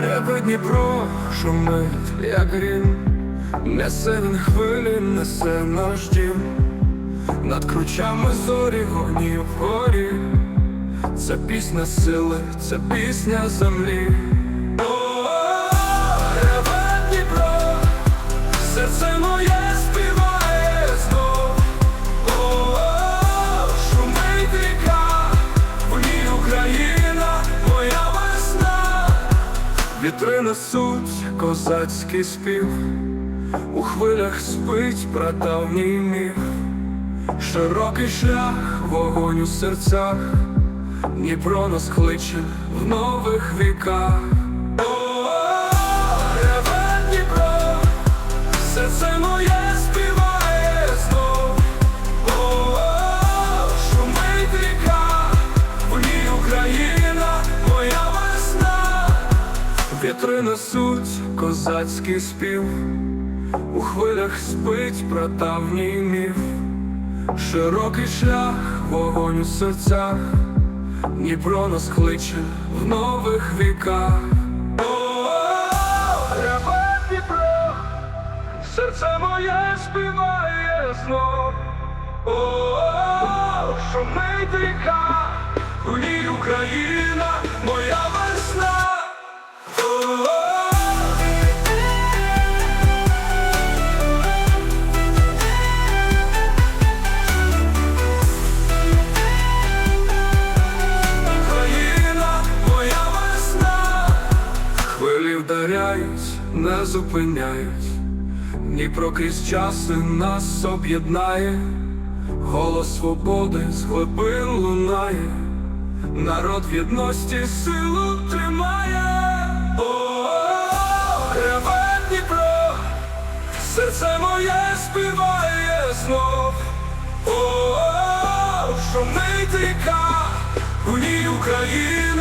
Реве Дніпро шумить, як грім, несе він хвилі, несе наш дім, над кручами зорі вогні вгорі, це пісня сили, це пісня землі. Вітри несуть козацький спів, у хвилях спить прадавній міф, широкий шлях, вогонь у серцях, Дніпро нас кличе в нових віках. Вітри несуть козацький спів, у хвилях спить прадавній міф, широкий шлях, вогонь у серцях, Дніпро нас кличе в нових віках. О, реве Дніпро, серце моє співає знов. О, шумить ріка, у ній Україна, вдаряють, не зупиняють, Дніпро крізь часи нас об'єднає, голос свободи з глибин лунає, народ в єдності силу тримає. О, реве Дніпро, серце моє співає знов. О, шумить ріка, у ній Україна.